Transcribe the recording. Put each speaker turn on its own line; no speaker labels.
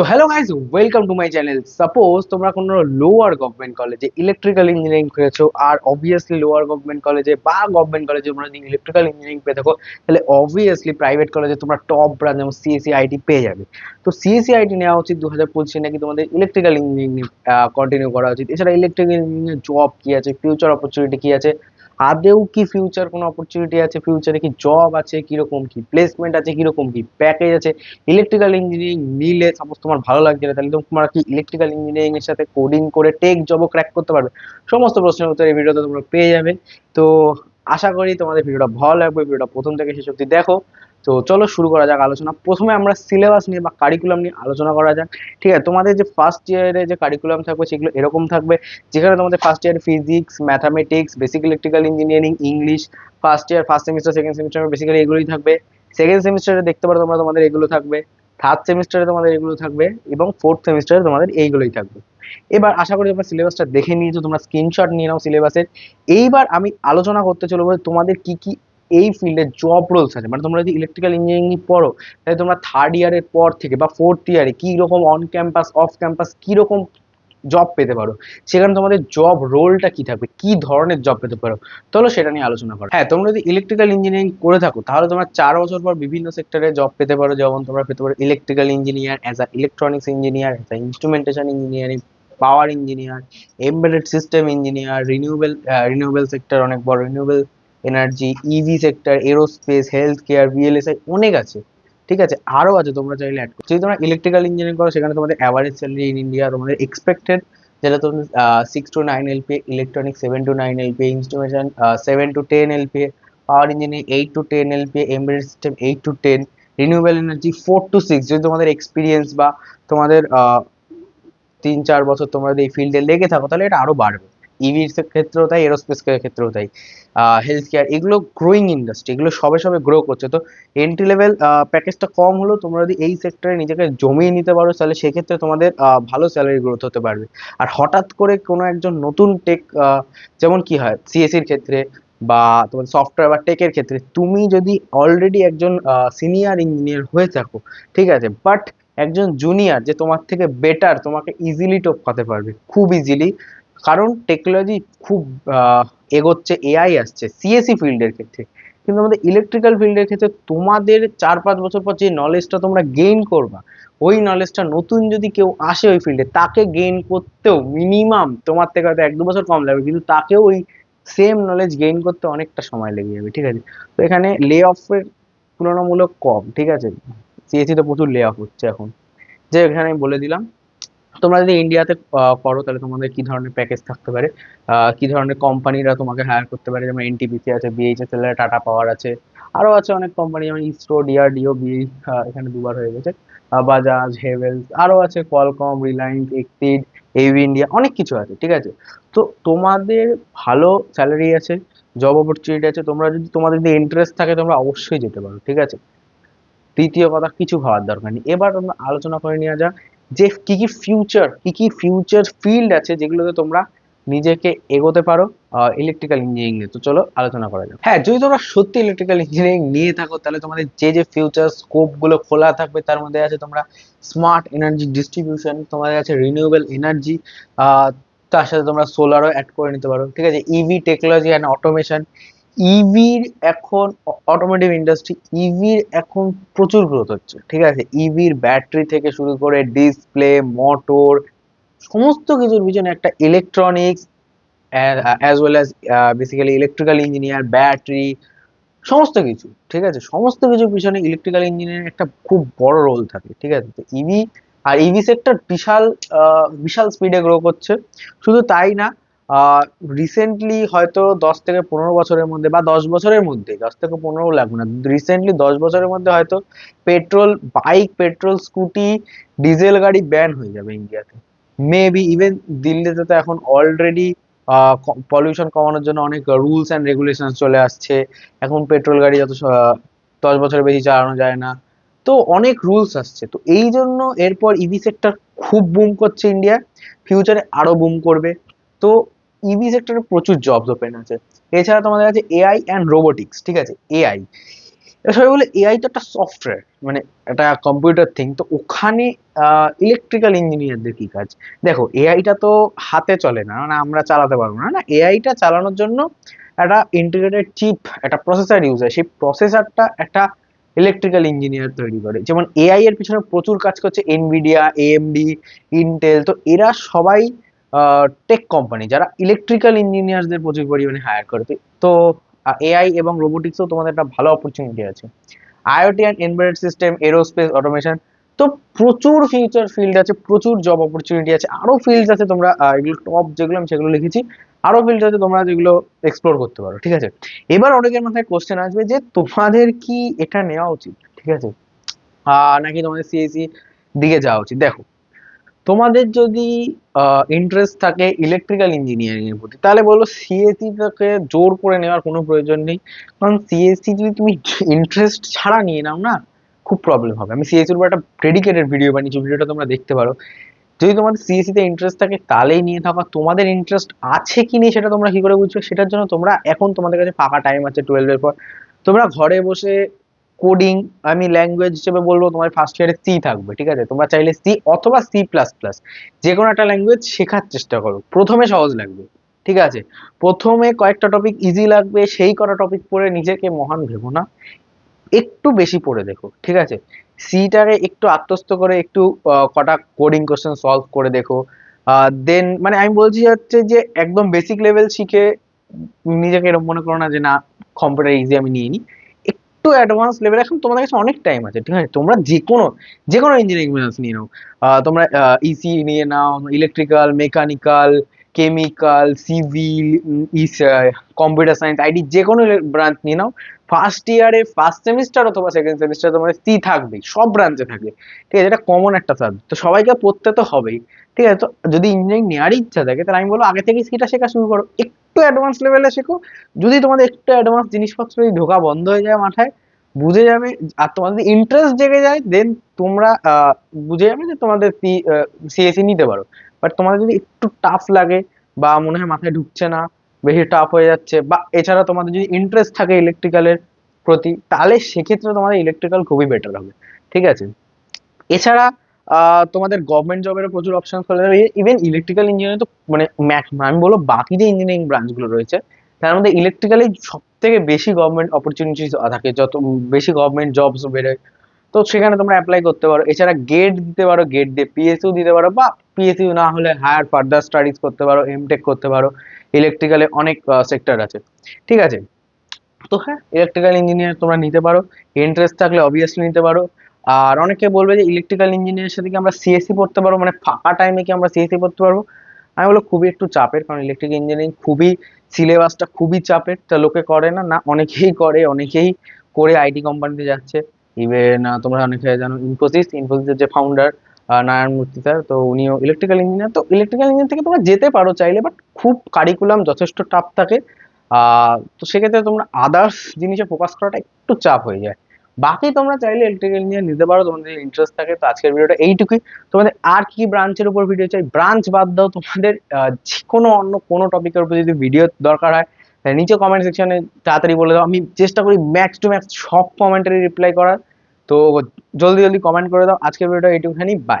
So hello guys welcome to my channel suppose তোমরা কোনো lower government কলেজে electrical engineering করেছ, আর অবভিয়াসলি লোয়ার গভর্নমেন্ট কলেজে বা গভর্নমেন্ট কলেজে তোমরা যদি ইলেকট্রিক্যাল ইঞ্জিনিয়ারিং পেয়ে থাকো, তাহলে অবভিয়াসলি প্রাইভেট কলেজে তোমরা টপ ব্রাঞ্চ যেমন সিএসসি আইটি পেয়ে যাবে। তো সিএসসি আইটি নেওয়া উচিত দু হাজার পঁচিশে নাকি তোমাদের ইলেকট্রিক্যাল ইঞ্জিনিয়ারিং কন্টিনিউ করা উচিত। এছাড়া ইলেকট্রিক্যাল ইঞ্জিনিয়ারিং জব কি আছে? ফিউচার অপরচুনিটি কি আছে? আদেও কি ফিউচার কোনো অপরচুনিটি আছে? ফিউচারে কি জব আছে? কীরকম কি? প্লেসমেন্ট আছে? কীরকম কি? প্যাকেজ আছে? ইলেকট্রিক্যাল ইঞ্জিনিয়ারিং নিলে সাপোজ তোমার ভালো লাগছে না, তাহলে তোমার কি ইলেকট্রিক্যাল ইঞ্জিনিয়ারিং এর সাথে কোডিং করে টেক জবও ক্র্যাক করতে পারবে? সমস্ত প্রশ্নের উত্তর এই ভিডিওতে তোমরা পেয়ে যাবে। তো আশা করি তোমাদের ভিডিওটা ভালো লাগবে ভিডিওটা প্রথম থেকে শেষ অবধি দেখো। তো চলো শুরু করা যাক আলোচনা। প্রথমে আমরা সিলেবাস নিয়ে বা কারিকুলাম নিয়ে আলোচনা করা যাক। ঠিক আছে, তোমাদের যে ফার্স্ট ইয়ারে যে কারিকুলাম থাকবে সেগুলো এরকম থাকবে। যেখানে তোমাদের first year physics mathematics basic electrical engineering English first year first semester second semester basically এগুলোই থাকবে। সেকেন্ড সেমিস্টারে দেখতে পারো তোমরা তোমাদের এগুলো থাকবে। থার্ড সেমিস্টারে তোমাদের এগুলো থাকবে এবং ফোর্থ সেমিস্টারে তোমাদের এইগুলোই থাকবে। এবার আশা করি তোমরা সিলেবাসটা দেখে নিয়েছো, তোমরা স্ক্রিনশট নিয়ে নাও সিলেবাসের এইবার আমি আলোচনা করতে চলবো তোমাদের কি কি এই ফিল্ডে জব রোলস আছে। মানে তোমরা যদি ইলেকট্রিক্যাল ইঞ্জিনিয়ারিং পড়ো, তাহলে তোমরা থার্ড ইয়ারের পর থেকে বা ফোর্থ ইয়ারে কী রকম অন ক্যাম্পাস অফ ক্যাম্পাস কী রকম জব পেতে পারো? সেখানে তোমাদের জব রোলটা কি থাকবে? কি ধরনের জব পেতে পারো? চলো সেটা নিয়ে আলোচনা করো। হ্যাঁ তোমরা যদি ইলেকট্রিক্যাল ইঞ্জিনিয়ারিং করে থাকো, তাহলে তোমরা চার বছর পর বিভিন্ন সেক্টরে জব পেতে পারো। যেমন তোমরা পেতে পারো electrical engineer as a electronics engineer as a instrumentation engineering power engineer embedded system engineer renewable renewable sector অনেক বড় renewable energy EV sector aerospace health care VLSI অনেক আছে। ঠিক আছে? আরও আছে তোমরা চাইলে অ্যাড করো। যদি তোমরা ইলেকট্রিক্যাল ইঞ্জিনিয়ারিং করো, সেখানে তোমাদের অ্যাভারেজ স্যালারি ইন ইন্ডিয়া তোমাদের এক্সপেক্টেড যেটা তোমাদের six to nine LP electronic seven to nine LP instrumentation seven to ten LP power engineering eight to ten LP embedded system eight to ten renewable energy four to six যদি তোমাদের experience বা তোমাদের তিন চার বছর তোমরা যদি এই ফিল্ডে লেগে থাকো, তাহলে এটা আরও বাড়বে। ইভির ক্ষেত্রেও তাই এরোস্পেস ক্ষেত্রেও তাই। হেলথ কেয়ার এগুলো গ্রোয়িং ইন্ডাস্ট্রি এগুলো সবে সবে গ্রো করছে। তো এন্ট্রি লেভেল প্যাকেজটা কম হলেও তোমরা যদি এই সেক্টরে নিজেকে জমিয়ে নিতে পারো, তাহলে সেক্ষেত্রে তোমাদের ভালো স্যালারি গ্রোথ হতে পারবে। আর হঠাৎ করে কোনো একজন নতুন টেক যেমন কি হয় সিএসির ক্ষেত্রে বা তোমার সফটওয়্যার বা টেকের ক্ষেত্রে, তুমি যদি অলরেডি একজন সিনিয়র ইঞ্জিনিয়ার হয়ে থাকো, ঠিক আছে? বাট একজন জুনিয়র যে তোমার থেকে বেটার তোমাকে ইজিলি টপকাতে পারবে, খুব ইজিলি কারণ টেকনোলজি খুব এগোচ্ছে এআই আসছে সিএসসি ফিল্ডের ক্ষেত্রে। কিন্তু আমাদের ইলেকট্রিক্যাল ফিল্ডের ক্ষেত্রে তোমাদের চার পাঁচ বছর পর যে নলেজটা তোমরা গেইন করবা, ওই নলেজটা নতুন যদি কেউ আসে ওই ফিল্ডে তাকে গেইন করতেও মিনিমাম তোমার থেকে হয়তো এক দু বছর কম লাগবে, কিন্তু তাকেও ওই সেম নলেজ গেইন করতে অনেকটা সময় লেগে যাবে, ঠিক আছে? তো এখানে লে অফের তুলনামূলক কম, ঠিক আছে? সিএসসি তো প্রচুর লে অফ হচ্ছে এখন। যে এখানে বলে দিলাম। তোমরা যদি ইন্ডিয়াতে করো, তাহলে তোমাদের কি ধরনের প্যাকেজ থাকতে পারে? কি ধরনের কোম্পানিরা তোমাকে হায়ার করতে পারে? যেমন এনটিপিসি আছে বিএইচএসএল টাটা পাওয়ার আছে আরও আছে অনেক কোম্পানি যেমন ইসরো ডিআরডিও বি এখানে দুবার হয়ে গেছে। বাজাজ হেভেলস আরও আছে Qualcomm Reliance Exide AV India অনেক কিছু আছে, ঠিক আছে? তো তোমাদের ভালো স্যালারি আছে জব অপরচুনিটি আছে, তোমরা যদি, তোমাদের যদি ইন্টারেস্ট থাকে, তোমরা অবশ্যই যেতে পারো, ঠিক আছে? তৃতীয় কথা, কিছু ভাবার দরকার নেই। এবার আমরা আলোচনা করে নেওয়া যাক যে কি কি ফিউচার কি কি ফিউচার ফিল্ড আছে যেগুলোতে তোমরা নিজেকে এগোতে পারো ইলেকট্রিক্যাল ইঞ্জিনিয়ারিং নিয়ে। তো চলো আলোচনা করা যাক। হ্যাঁ যদি তোমরা সত্যি ইলেকট্রিক্যাল ইঞ্জিনিয়ারিং নিয়ে থাকো, তাহলে তোমাদের যে যে ফিউচার স্কোপগুলো খোলা থাকবে, তার মধ্যে আছে তোমরা স্মার্ট এনার্জি ডিস্ট্রিবিউশন তোমাদের আছে রিনিউয়েবল এনার্জি তার সাথে তোমরা সোলারও অ্যাড করে নিতে পারো। ঠিক আছে ইভি টেকনোলজি অ্যান্ড অটোমেশন ইভির এখন অটোমোটিভ ইন্ডাস্ট্রি ইভির এখন প্রচুর গ্রোথ হচ্ছে, ঠিক আছে? ইভির ব্যাটারি থেকে শুরু করে ডিসপ্লে মোটর সমস্ত কিছুর পিছনে একটা electronics as well as basically electrical engineer battery সমস্ত কিছু, ঠিক আছে? সমস্ত কিছুর পিছনে ইলেকট্রিক্যাল ইঞ্জিনিয়ারিং একটা খুব বড় রোল থাকে, ঠিক আছে? তো ইভি আর ইভি সেক্টর বিশাল বিশাল স্পিডে গ্রো করছে, শুধু তাই না রিসেন্টলি হয়তো দশ থেকে পনেরো বছরের মধ্যে বা দশ বছরের মধ্যে, দশ থেকে পনেরো লাগবে না রিসেন্টলি দশ বছরের মধ্যে হয়তো petrol bike petrol scooty diesel গাড়ি ব্যান হয়ে যাবে ইন্ডিয়াতে মেবি ইভেন দিল্লিতে তো এখন অলরেডি পলিউশন কমানোর জন্য অনেক রুলস অ্যান্ড রেগুলেশন চলে আসছে। এখন পেট্রোল গাড়ি যত দশ বছরের বেশি চালানো যায় না। তো অনেক রুলস আসছে। তো এই জন্য এরপর ইভি সেক্টর খুব বুম করছে ইন্ডিয়া ফিউচারে আরও বুম করবে। তো ইভি সেক্টরে প্রচুর জবস ওপেন আছে। এছাড়া তোমাদের আছে এআই অ্যান্ড রোবোটিক্স ঠিক আছে? এআই সবাই বলে এআই তো একটা সফটওয়্যার মানে একটা কম্পিউটার থিং তো ওখানে ইলেকট্রিক্যাল ইঞ্জিনিয়ারদের কী কাজ? দেখো এআইটা তো হাতে চলে না মানে আমরা চালাতে পারব না না? এআইটা চালানোর জন্য একটা ইন্টিগ্রেটেড চিপ একটা প্রসেসার ইউজ হয়। সেই প্রসেসারটা একটা ইলেকট্রিক্যাল ইঞ্জিনিয়ার তৈরি করে। যেমন এআই এর পিছনে প্রচুর কাজ করছে এনভিডিয়া এএমডি ইন্টেল তো এরা সবাই টেক কোম্পানি যারা ইলেকট্রিক্যাল ইঞ্জিনিয়ারদের প্রচুর পরিমাণে হায়ার করে। তো- এআই এবং রোবোটিক্সও তোমাদের একটা ভালো অপরচুনিটি আছে। IoT and embedded system aerospace automation তো প্রচুর ফিউচার ফিল্ড আছে, প্রচুর জব অপরচুনিটি আছে। আরও ফিল্ড আছে তোমরা এগুলো টপ যেগুলো আমি সেগুলো লিখেছি। আরও ফিল্ড আছে তোমরা যেগুলো এক্সপ্লোর করতে পারো, ঠিক আছে? এবার অনেকের মাথায় কোশ্চেন আসবে যে তোমাদের কি এটা নেওয়া উচিত, ঠিক আছে? নাকি তোমাদের সিএসি দিকে যাওয়া উচিত? দেখো তোমাদের যদি ইন্টারেস্ট থাকে ইলেকট্রিক্যাল ইঞ্জিনিয়ারিং এর প্রতি, তাহলে বলো সিএসি টাকে জোর করে নেওয়ার কোনো প্রয়োজন নেই। কারণ সিএসসি যদি তুমি ইন্টারেস্ট ছাড়া নিয়ে নাও না, খুব প্রবলেম হবে। আমি সিএসসির উপর একটা ডেডিকেটেড ভিডিও বানিয়েছি, ভিডিওটা তোমরা দেখতে পারো। যদি তোমাদের সিএসসি তে ইন্টারেস্ট থাকে, তাহলেই নিয়ে থাকো। তোমাদের ইন্টারেস্ট আছে কি নেই সেটা তোমরা কি করে বুঝবে? সেটার জন্য তোমরা এখন তোমাদের কাছে ফাঁকা টাইম আছে টুয়েলভের পর। তোমরা ঘরে বসে কোডিং আমি ল্যাঙ্গুয়েজ হিসেবে বলব তোমার ফার্স্ট ইয়ারে সি থাকবে, ঠিক আছে? তোমরা চাইলে সি অথবা সি প্লাস প্লাস যে কোনো একটা ল্যাঙ্গুয়েজ শেখার চেষ্টা করো। প্রথমে সহজ লাগবে, ঠিক আছে? প্রথমে কয়েকটা টপিক ইজি লাগবে, সেই কটা টপিক পড়ে নিজেকে মহান ভেবো না। একটু বেশি পড়ে দেখো, ঠিক আছে? সিটাকে একটু আত্মস্থ করে একটু কটা কোডিং কোশ্চেন সলভ করে দেখো। দেন মানে আমি বলছি হচ্ছে যে একদম বেসিক লেভেল শিখে নিজেকে এরকম মনে করো না যে না কম্পিউটার ইজি আমি নিয়ে নিই একটু অ্যাডভান্স লেভেল এখন তোমাদের কাছে অনেক টাইম আছে, ঠিক আছে? তোমরা যে কোনো যে কোনো ইঞ্জিনিয়ারিং ব্রাঞ্চ নিয়ে নাও। তোমরা ইসি নিয়ে নাও electrical mechanical chemical civil computer science IT যে কোনো ব্রাঞ্চ নিয়ে নাও। ফার্স্ট ইয়ারে ফার্স্ট সেমিস্টার অথবা সেকেন্ড সেমিস্টার তোমার সি থাকবেই, সব ব্রাঞ্চে থাকবে। ঠিক আছে? এটা কমন একটা সাবজেক্ট তো সবাইকে পড়তে তো হবেই। ঠিক আছে, তো যদি ইঞ্জিনিয়ারিং নেওয়ারই ইচ্ছা থাকে, তাহলে আমি বলব আগে থেকে সিটা শেখা শুরু করো। একটু অ্যাডভান্স লেভেলে শেখো। যদি তোমাদের একটু অ্যাডভান্স জিনিসপত্র যদি ঢোকা বন্ধ হয়ে যায় মাথায়, বুঝে যাবে, আর তোমাদের ইন্টারেস্ট জেগে যায় দেন তোমরা বুঝে যাবে যে তোমাদের সিএসসি নিতে পারো। বাট তোমাদের যদি একটু টাফ লাগে, বা মনে হয় মাথায় ঢুকছে না, বেশি টাফ হয়ে যাচ্ছে, বা এছাড়া তোমাদের যদি ইন্টারেস্ট থাকে ইলেকট্রিক্যালের প্রতি, তাহলে সেক্ষেত্রে তোমাদের ইলেকট্রিক্যাল খুবই বেটার হবে। ঠিক আছে? এছাড়া তোমাদের গভর্নমেন্ট জবেরও প্রচুর অপশন খোলা যাবে ইভেন ইলেকট্রিক্যাল ইঞ্জিনিয়ারিং তো মানে আমি বলব বাকি যে ইঞ্জিনিয়ারিং ব্রাঞ্চগুলো রয়েছে, তার মধ্যে ইলেকট্রিক্যালি সব থেকে বেশি গভর্নমেন্ট অপরচুনিটিস থাকে। যত বেশি গভর্নমেন্ট জবস বেরোয়, তো সেখানে তোমরা অ্যাপ্লাই করতে পারো। এছাড়া গেট দিতে পারো গেট দিয়ে পিএসইউ দিতে পারো, বা পিএসইউ না হলে হায়ার ফার্দার স্টাডিজ করতে পারো এমটেক করতে পারো। ইলেকট্রিক্যালে অনেক সেক্টর আছে। ঠিক আছে? তো হ্যাঁ ইলেকট্রিক্যাল ইঞ্জিনিয়ার তোমরা নিতে পারো। ইন্টারেস্ট থাকলে অবভিয়াসলি নিতে পারো। আর অনেকে বলবে যে ইলেকট্রিক্যাল ইঞ্জিনিয়ারের সাথে কি আমরা সিএসসি পড়তে পারব? মানে ফাঁকা টাইমে কি আমরা সিএসসি পড়তে পারব? আমি বলব খুবই একটু চাপের, কারণ ইলেকট্রিক ইঞ্জিনিয়ারিং খুবই সিলেবাসটা খুবই চাপের। তা লোকে করে না না, অনেকেই করে অনেকেই করে আইটি কোম্পানিতে যাচ্ছে। ইভেন তোমরা অনেকে জানো ইনফোসিস ইনফোসিসের যে ফাউন্ডার নারায়ণ মূর্তি স্যার, তো উনিও ইলেকট্রিক্যাল ইঞ্জিনিয়ার তো ইলেকট্রিক্যাল ইঞ্জিনিয়ার থেকে তোমরা যেতে পারো চাইলে বাট খুব কারিকুলাম যথেষ্ট টাফ থাকে। তো সেক্ষেত্রে তোমরা আদার্স জিনিসে ফোকাস করাটা একটু চাপ হয়ে যায়। বাকি তোমরা চাইলে ইলেকট্রিক্যাল ইঞ্জিনিয়ার নিতে পারো, তোমাদের ইন্টারেস্ট থাকে তো আজকের ভিডিওটা এইটুকুই। তোমাদের আর কি ব্রাঞ্চের উপর ভিডিও চাই? ব্রাঞ্চ বাদ দাও, তোমাদের যে কোনো অন্য কোনো টপিকের উপর যদি ভিডিও দরকার হয়, তাহলে নিচে কমেন্ট সেকশনে তাড়াতাড়ি বলে দাও। আমি চেষ্টা করি ম্যাক্স টু ম্যাক্স সব কমেন্টারি রিপ্লাই করার। তো জলদি জলদি কমেন্ট করে দাও। আজকের ভিডিওটা এইটুখানি বাই